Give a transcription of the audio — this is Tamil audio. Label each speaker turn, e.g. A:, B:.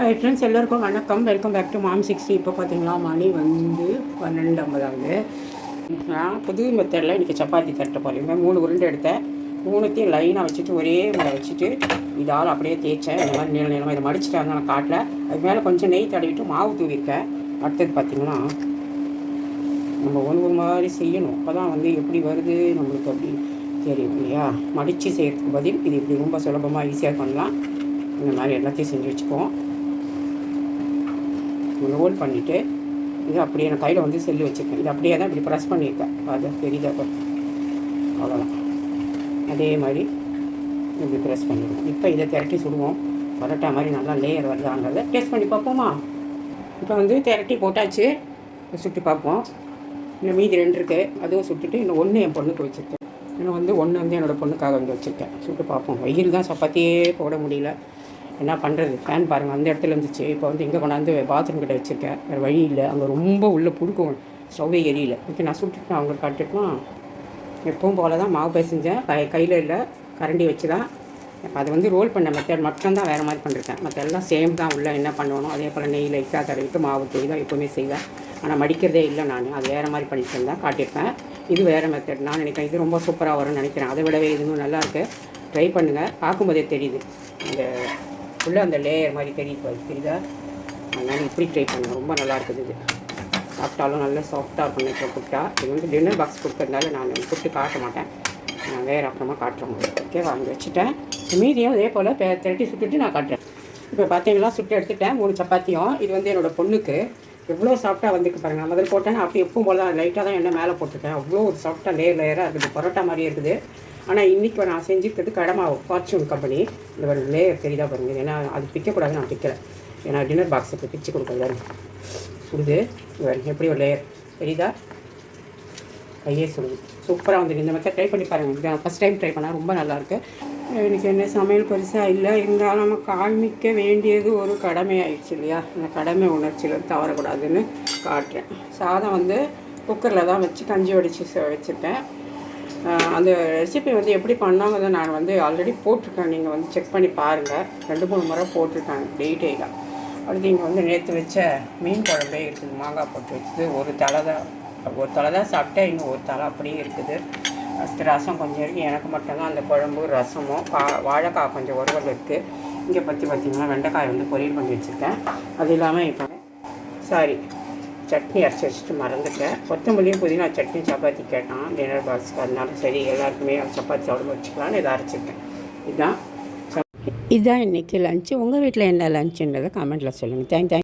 A: ஹாய் ஃப்ரெண்ட்ஸ் எல்லோருக்கும் வணக்கம். Welcome back to mom sixty இப்போ பார்த்தீங்களா மணி வந்து பன்னெண்டு ஐம்பதாவது. நான் புது மெத்தடில் இன்றைக்கி சப்பாத்தி தட்ட போகிறேன் மூணு உருண்டை எடுத்தேன். மூணுத்தையும் லைனாக வச்சுட்டு ஒரே முறை வச்சுட்டு இதால் அப்படியே தேய்ச்சேன். இந்த மாதிரி நீள நீளமாக இதை மடிச்சிட்டாங்க நான் காட்டில். அது மேலே கொஞ்சம் நெய் தடவிட்டு மாவு தூவிருக்கேன் அடுத்தது பார்த்திங்கனா நம்ம ஒன்று ஒரு மாதிரி செய்யணும். அப்போ தான் வந்து எப்படி வருது நம்மளுக்கு அப்படி தெரியும் இல்லையா? மடித்து செய்கிறதுக்கு பதில் இது இப்படி ரொம்ப சுலபமாக ஈஸியாக பண்ணலாம். இந்த மாதிரி எல்லாத்தையும் செஞ்சு வச்சுக்குவோம். ரோல் பண்ணிவிட்டு இது அப்படியே நான் கையில் வந்து செல்லு வச்சுருக்கேன் இது அப்படியே தான் இப்படி ப்ரெஸ் பண்ணியிருக்கேன். அது தெரியுதா அவ்வளோதான் அதே மாதிரி இப்படி ப்ரெஸ் பண்ணிடுவோம். இப்போ இதை திரட்டி சுடுவோம். பரோட்டா மாதிரி நல்லா லேயர் வருதாங்கிறத டேஸ்ட் பண்ணி பார்ப்போமா? இப்போ வந்து திரட்டி போட்டாச்சு. சுட்டு பார்ப்போம். இன்னும் மீதி ரெண்டு இருக்குது அதுவும் சுட்டுட்டு இன்னும் ஒன்று என் பொண்ணுக்கு வச்சுருக்கேன். இன்னும் வந்து ஒன்று வந்து என்னோடய பொண்ணுக்காக வந்து வச்சுருக்கேன். சுட்டு பார்ப்போம். வெயில் தான் சப்பாத்தியே போட முடியல. என்ன பண்ணுறது ஃபேன் பாருங்கள் அந்த இடத்துல இருந்துச்சு. இப்போ வந்து இங்கே கொண்டாந்து பாத்ரூம் கிட்ட வச்சுருக்கேன். வேறு வழி இல்லை. அங்கே ரொம்ப உள்ளே புடுக்கும் ஸ்டவ்வே எரியல. ஓகே நான் சுட்டுட்டு நான் அவங்களுக்கு காட்டுட்டுமா? எப்பவும் போல தான் மாவு பிசைஞ்சேன். கை கையில் இல்லை. கரண்டி வச்சு தான் இப்போ அது வந்து ரோல் பண்ண மெத்தட் மட்டும் தான் வேறு மாதிரி பண்ணிருக்கேன். மற்ற எல்லாம் சேம் தான். உள்ளே என்ன பண்ணணும் அதே போல் நெய் லைட்டாக தடவிட்டு மாவு தூவி தான் எப்போவுமே செய்வேன். ஆனால் மடிக்கிறதே இல்லை நான். அது வேறு மாதிரி பண்ணிட்டு இருந்தேன் காட்டியிருப்பேன். இது வேறு மெத்தட் நான் நினைக்கிறேன் இது ரொம்ப சூப்பராக வரும்னு நினைக்கிறேன். அதை விடவே இதுவும் நல்லாயிருக்கு ட்ரை பண்ணுங்கள் பார்க்கும்போதே தெரியுது. இந்த ஃபுல்லாக அந்த லேயர் மாதிரி தெரியுது பாரு, தெரியுதா? அதனால் இப்படி ட்ரை பண்ணுங்கள் ரொம்ப நல்லா இருக்குது இது. சாப்பிட்டாலும் நல்லா சாஃப்டாக இருக்கும் இப்போ புட்டா இது வந்து டின்னர் பாக்ஸ் கொடுக்கறதுனால நான் புட்டு காட்ட மாட்டேன். நான் வேறு அப்புறமா காட்டுறேன் உங்களுக்கு. ஓகே வாங்கி வச்சுட்டேன். மீதியும் அதே போல் பே திரட்டி சுட்டுட்டு நான் காட்டுறேன். இப்போ பார்த்தீங்களா சுட்டு எடுத்துட்டேன். மூணு சப்பாத்தியும். இது வந்து என்னோடய பொண்ணுக்கு. எவ்வளோ சாஃப்டாக வந்துக்கு பாருங்கள் நான் அதில் போட்டேன். அப்படி எப்பவும் போல தான் லைட்டாக தான் எண்ணெய் மேலே போட்டுருக்கேன். அவ்வளோ ஒரு சாஃப்டாக லேயர் லேயராக இருக்குது. பரோட்டா மாதிரியே இருக்குது. ஆனால் இன்றைக்கி நான் செஞ்சுக்கிறது கடமாவு ஃபார்ச்சூன் கம்பெனி இந்த ஒரு லேயர் தெரியுதா பாருங்கள் ஏன்னா அது பிக்கக்கூடாது நான் பிக்கிறேன் ஏன்னா டின்னர் பாக்ஸுக்கு பிச்சு கொடுக்குறது சுடுது. எப்படி ஒரு லேயர் தெரியுதா? கையே சுடுது. சூப்பராக வந்துருக்கு. இந்த மாதிரி ட்ரை பண்ணி பாருங்கள் ஃபஸ்ட் டைம் ட்ரை பண்ணால் ரொம்ப நல்லாயிருக்கு எனக்கு என்ன சமையல் பெருசாக இல்லை. இருந்தாலும் நம்ம காண்பிக்க வேண்டியது ஒரு கடமை ஆயிடுச்சு இல்லையா? அந்த கடமை உணர்ச்சியில் தவறக்கூடாதுன்னு காட்டுறேன். சாதம் வந்து குக்கரில் தான் வச்சு கஞ்சி வடித்து வச்சுருக்கேன். அந்த ரெசிபி வந்து எப்படி பண்ணாங்க நான் வந்து ஆல்ரெடி போட்டிருக்கேன். நீங்கள் வந்து செக் பண்ணி பாருங்கள் ரெண்டு மூணு முறை போட்டிருக்காங்க டீட்டெயிலாக அடுத்து இங்கே வந்து நேற்று வச்ச மீன் குழம்பே இருக்குது மாங்காய் போட்டு வச்சது. ஒரு தலை தான் ஒரு தலை தான் சாப்பிட்டேன். இன்னும் ஒரு தலை அப்படியே இருக்குது. ஃபஸ்ட்டு ரசம் கொஞ்சம் இருக்குது எனக்கு மட்டும்தான் அந்த குழம்பு ரசமும் கா வாழைக்காய் கொஞ்சம் உருவல் இருக்குது இங்கே பற்றி பார்த்திங்கன்னா வெண்டைக்காய் வந்து பொரியல் பண்ணி வச்சுருக்கேன். அது இல்லாமல் இப்போ சாரி சட்னி அரைச்சி வச்சுட்டு மறந்துட்டேன். கொத்தமல்லியும் புதினா சட்னி சப்பாத்தி கேட்டான். டின்னர் பாக்ஸுக்கு அதனால சரி எல்லாருக்குமே சப்பாத்தி சாப்பிட வச்சுக்கலான்னு இதை அரைச்சிருக்கேன். இதுதான் இதுதான் இன்றைக்கி லஞ்சு உங்கள் வீட்டில் என்ன லஞ்சுன்றதை கமெண்ட்டில் சொல்லுங்கள் தேங்க் தேங்க்